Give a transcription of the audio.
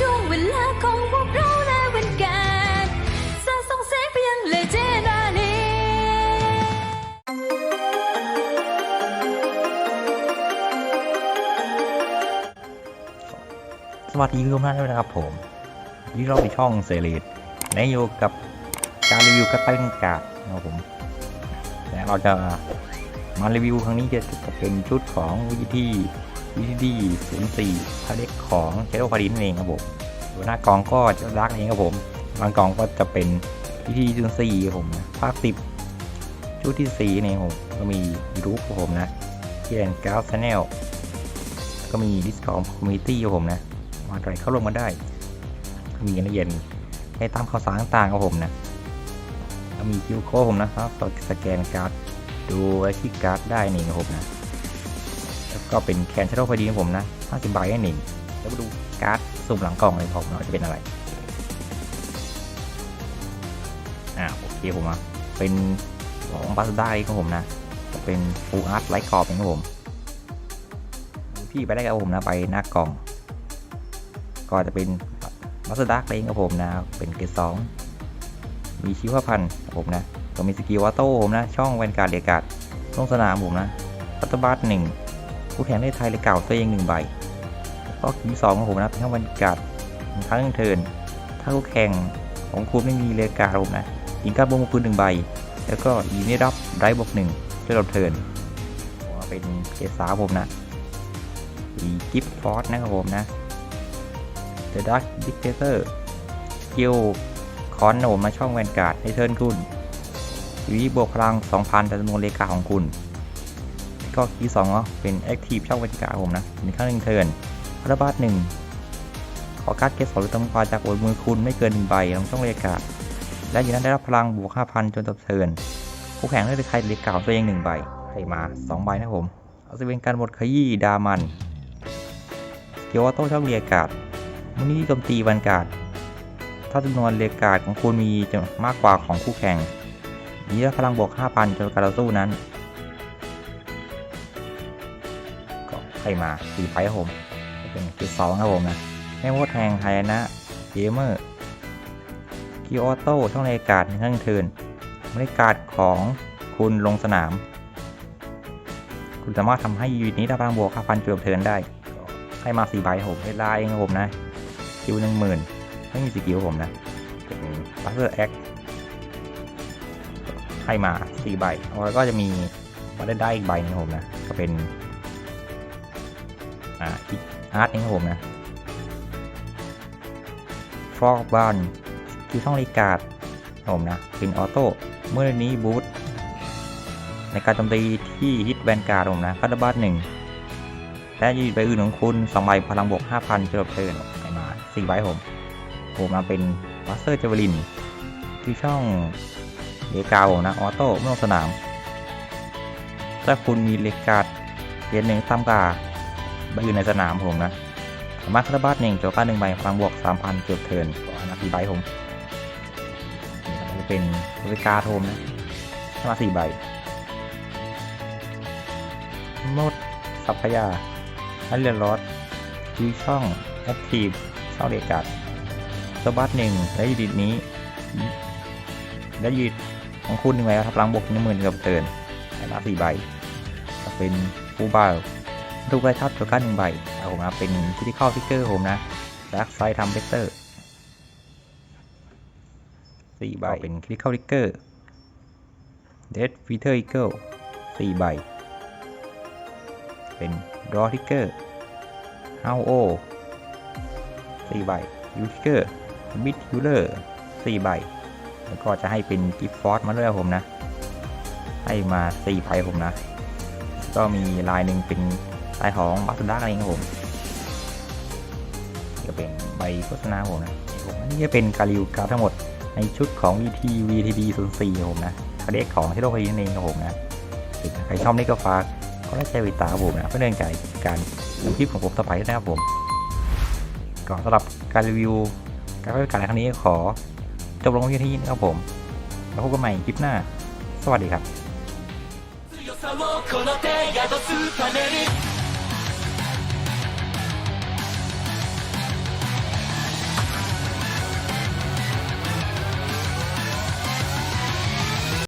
ช่วงเวลาของพวกเราในวันการสาส่งแสงไปยังเลเจนดานีสวัสดีทุกท่านด้วยนะครับผมนี่เราไปช่องเซรีดในอยู่กับการรีวิวกระตั้งกาดนะครับผมและเราจะมารีวิวครั้งนี้จะเป็นชุดของวิธี วิธีศูนย์สี่พาเด็กของเชโดพารินนเองครับผมส่วนหน้ากองก็จะรักเองครับผมบางกองก็จะเป็นวิธีศูนย์สี่ครับผมภาคสิบชุดที่สี่นี่ผมก็มียูทูบครับผมนะเกียนกราฟชาแนลก็มีดิสคอมคอมมิตี้ครับผมนะมาใส่เข้าลงมาได้มีรายละเอียดให้ตามข่าวสารต่างๆครับผมนะมีคิวโค้ดผมนะครับต่อสแกนการ์ดดูไว้ที่การ์ดได้นี่ครับผมนะ แล้วก็เป็นแคนเชอร์พอดีของผมนะ50ใบให้หนึ่งแล้วมาดูการ์ดสุ่มหลังกล่องเลยผมเนาะจะเป็นอะไร อ่าโอเคผมอะเป็นของบาสด้าครับผมนะเป็นฟูอาร์ตไลท์กรอบเองครับผมพี่ไปได้ครับผมนะไปหน้ากล่อง ก็จะเป็นมัสดักเองกับผมนะ เป็นเกรดสองมีชีวพันธ์ครับผมนะก็มีสกิลวัตโต้ผมนะ ช่องแวนการ์ดเรียกาดลงสนามผมนะปัตตบัตหนึ่ง ผู้แข่งได้ไทยเลยเก่าตัวเองหนึ่งใบแล้วก็คีสองของผมนะเป็นช่องแวนการ์ดหนึ่งครั้งเทิร์นถ้าคู่แข่งของคุณไม่มีเรียกาผมนะยิงการบวกปืนหนึ่งใบ แล้วก็ยิงได้รับไรบวกหนึ่งช่วยเราเทิร์นผมเป็นเกสามผมนะมีกิฟต์ฟอร์สนะครับผมนะ The Dark Dictator กิลคอนโนมาช่องแวนการ์ดในเทิร์นคุณอยู่ที่บวกพลัง 2,000แต่จำนวนเลกาของคุณ ก็คีย์สองเนาะเป็น Active ช่องแวนการ์ดผมนะเป็นข้างหนึ่งเทิร์นพัตบาทหนึ่งขอการ์ดเกสสองหรือตำควาจากโอนมือคุณไม่เกินหนึ่งใบของช่องเลกาและอยู่นั้นได้รับพลังบวก5,000จนจบเทิร์นผู้แข่งได้ใครเลกาของตัวเองหนึ่งใบให้มา2ใบนะผมเอาจะเป็นการหมดขยี้ดามันสกิลออโต้ช่องเรียกาดมันนี้โจมตีวันการ์ดถ้าจำนวนเรียกาดของคุณมีจำนวนมากกว่าของคู่แข่งนี้ได้พลังบวก 5,000จนการต่อสู้นั้น ให้มาสี่ไฟครับผมจะเป็นเกรดสองครับผมนะแม่มดแทงไฮนะเกมเมอร์คิวออโต้ช่องเรียกการ์ดในทั้งเทินเรียกการ์ดของคุณลงสนาม คุณสามารถทำให้ยูนิตนี้ได้พลังบวก5,000จนจบเทินได้ให้มาสี่ใบผมเวลาเองครับผมนะคิวหนึ่งหมื่นไม่มีสกิลผมนะบัสเตอร์แอคให้มาสี่ใบแล้วก็จะมีบัตเตอร์ได้อีกใบนึงครับผมนะ ก็เป็น อ่าอาร์ตเองครับผมนะฟอกบ้านคิวช่องรีการ์ดผมนะเป็นออโต้เมื่อนี้บูทในการโจมตีที่ฮิตแวนการ์ดผมนะคัตเตอร์บัตหนึ่งและยูนิตใบอื่นของคุณ2ใบพลังบวก5,000จนจบเทิร์นให้มา4ใบผมผมมาเป็นมาสเตอร์เจเวลินที่ช่องเลกาผมนะออโต้เมื่อลงสนามถ้าคุณมีเลกาดเรียนหนึ่งตั้มกา ใบอื่นในสนามผมนะ สามารถคาราบาสหนึ่งโจก้าหนึ่งใบพลังบวก3,000จบเทิร์นก็นาทีใบผมนี่จะเป็นเลกาโทมนะให้มา4ใบโนดสัพยานันเรียนรอดคือช่อง Active ช่องเดกัดสบัดหนึ่งและยูนิตนี้ และยูนิตของคุณหนึ่งใบครับพลังบวกหนึ่งหมื่นเกับเตือนให้มาสี่ใบจะเป็นฟูบา ทุกใบทับตัวกันหนึ่งใบเอาผมมาเป็นฟิสิคอลฟิกเกอร์ผมนะดักไซทำเบสเตอร์สี่ใบเป็นคริติคอลฟิกเกอร์เดดฟีเตอร์อีเกิลสี่ใบ เป็นรอทิกเกอร์ฮาวโอสี่ใบยูทิกเกอร์มิดยูเลอร์สี่ใบ แล้วก็จะให้เป็นกิฟฟอร์สมาด้วยผมนะ ให้มาสี่ไพ่ผมนะ ก็มีลายหนึ่งเป็น ลายของบัสดักเองครับผมก็เป็นใบโฆษณาผมนะผมอันนี้จะเป็นการรีวิวการ์ดทั้งหมดในชุดของ VT VTD 0 4ครับผมนะคาเด็กของที่โลกพีนั่นเองครับผมนะใครชอบนี่ก็ฝากก็ได้ใจวิตาผมนะเพื่อเนื่องใจการดูคลิปของผมต่อไปนะครับผมก่อนสำหรับการรีวิวการบริการในครั้งนี้ขอจบลงเพียงเท่นี้นะครับผม แล้วพบกันใหม่คลิปหน้า สวัสดีครับ